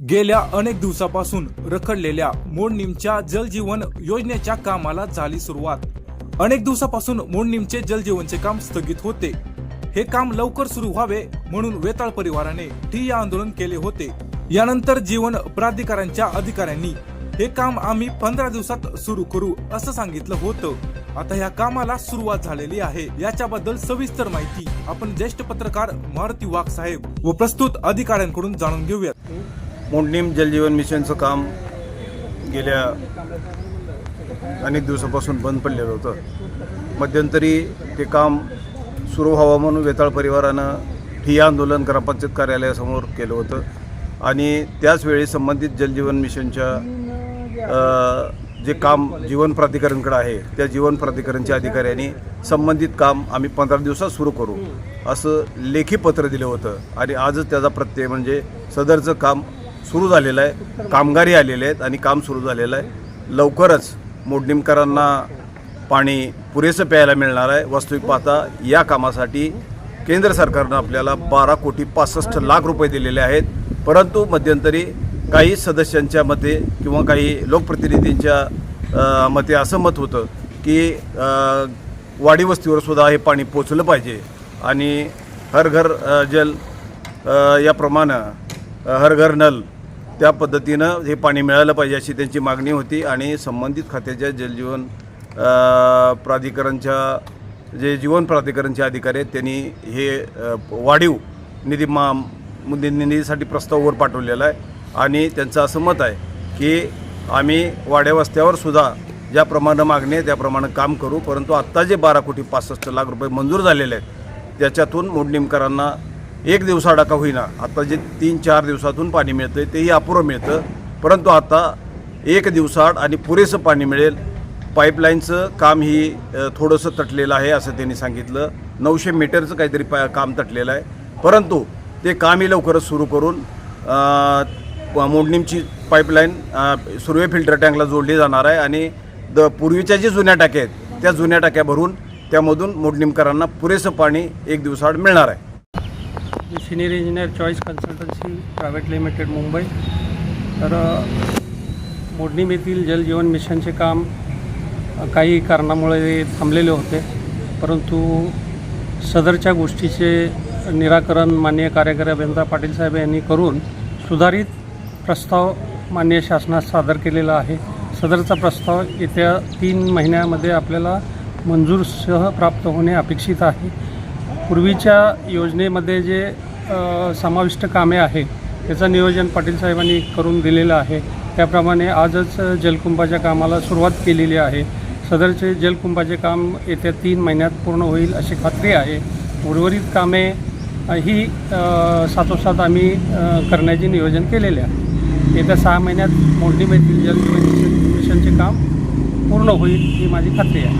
गेल्या अनेक दिवसापासून रखडलेल्या मोडनिमच्या जलजीवन योजनेच्या कामाला झाली सुरुवात. अनेक दिवसापासून मोडनिमचे जलजीवनचे काम स्थगित होते. हे काम लवकर सुरू व्हावे म्हणून वेताळ परिवाराने ठिय्या आंदोलन केले होते. यानंतर जीवन प्राधिकारांच्या अधिकाऱ्यांनी हे काम आम्ही पंधरा दिवसात सुरू करू असं सांगितलं होतं. आता या कामाला सुरुवात झालेली आहे. याच्याबद्दल सविस्तर माहिती आपण ज्येष्ठ पत्रकार मारुती वाघ साहेब व प्रस्तुत अधिकाऱ्यांकडून जाणून घेऊयात. मोडणीम जलजीवन मिशनचं काम गेल्या अनेक दिवसापासून बंद पडलेलं होतं. मध्यंतरी ते काम सुरू व्हावं म्हणून वेताळ परिवारानं ठिय्या आंदोलन ग्रामपंचायत कार्यालयासमोर केलं होतं. आणि त्याचवेळी संबंधित जलजीवन मिशनच्या जे काम जीवन प्राधिकरणकडे आहे त्या जीवन प्राधिकरणच्या अधिकाऱ्यांनी संबंधित काम आम्ही पंधरा दिवसात सुरू करू असं लेखी पत्र दिलं होतं. आणि आजच त्याचा प्रत्यय म्हणजे सदरचं काम सुरू झालेलं आहे. कामगारी आलेले आहेत आणि काम सुरू झालेलं आहे. लवकरच मोडणीमकरांना पाणी पुरेसं प्यायला मिळणार आहे. वास्तविक पाहता या कामासाठी केंद्र सरकारनं आपल्याला बारा कोटी पासष्ट लाख रुपये दिलेले आहेत. परंतु मध्यंतरी काही सदस्यांच्या मते किंवा काही लोकप्रतिनिधींच्या मते असं मत होतं की वाडीवस्तीवर वाडी वस्तीवर सुद्धा हे पाणी पोचलं पाहिजे. आणि हर घर जल याप्रमाणे हर घर नल त्या पद्धतीनं हे पाणी मिळालं पाहिजे अशी त्यांची मागणी होती आणि संबंधित खात्याच्या जलजीवन प्राधिकरणच्या जे जीवन प्राधिकरणचे अधिकारी आहेत त्यांनी हे वाढीव निधी मा निधीसाठी प्रस्ताव वर पाठवलेला आहे. आणि त्यांचं असं मत आहे की आम्ही वाड्यावस्त्यावर सुद्धा ज्याप्रमाणे मागणी आहे त्याप्रमाणे काम करू. परंतु आत्ता जे बारा कोटी पासष्ट लाख रुपये मंजूर झालेले आहेत त्याच्यातून मोडणीमकरांना एक दिवसाडा का होईना. आता जे तीन चार दिवसातून पाणी मिळतं तेही अपुरं मिळतं. परंतु आता एक दिवसाड आणि पुरेसं पाणी मिळेल. पाईपलाईनचं काम ही थोडंसं तटलेलं आहे असं त्यांनी सांगितलं. नऊशे मीटरचं काहीतरी पा काम तटलेलं आहे. परंतु ते कामही लवकरच सुरू करून मोडणीमची पाईपलाईन सुर्वे फिल्टर टँकला जोडली जाणार आहे आणि द पूर्वीच्या जे जुन्या टाक्या आहेत त्या जुन्या टाक्या भरून त्यामधून मोडणीमकरांना पुरेसं पाणी एक दिवसाआड मिळणार आहे. Senior engineer choice consultancy private limited Mumbai. तर अ, मोडणीम येथील जलजीवन मिशनचे काम काही कारणामुळे थांबलेले होते. परंतु सदरच्या गोष्टीचे निराकरण माननीय कार्यकारी अभियंता पाटील साहेब यांनी करून सुधारित प्रस्ताव माननीय शासनास सादर केलेला आहे. सदरचा प्रस्ताव येत्या तीन महिन्यामध्ये आपल्याला मंजूरसह प्राप्त होणे अपेक्षित आहे. पूर्वीच्या योजनेमध्ये जे समाविष्ट कामे आहे त्याचं नियोजन पाटील साहेबांनी करून दिलेलं आहे. त्याप्रमाणे आजच जलकुंभाच्या कामाला सुरुवात केलेली आहे. सदरचे जलकुंभाचे काम येत्या तीन महिन्यात पूर्ण होईल अशी खात्री आहे. उर्वरित कामे ही सातोसात आम्ही करण्याचे नियोजन केलेले आहे. येत्या सहा महिन्यात मोडणी येथील जल मिशनचे काम पूर्ण होईल ही माझी खात्री आहे.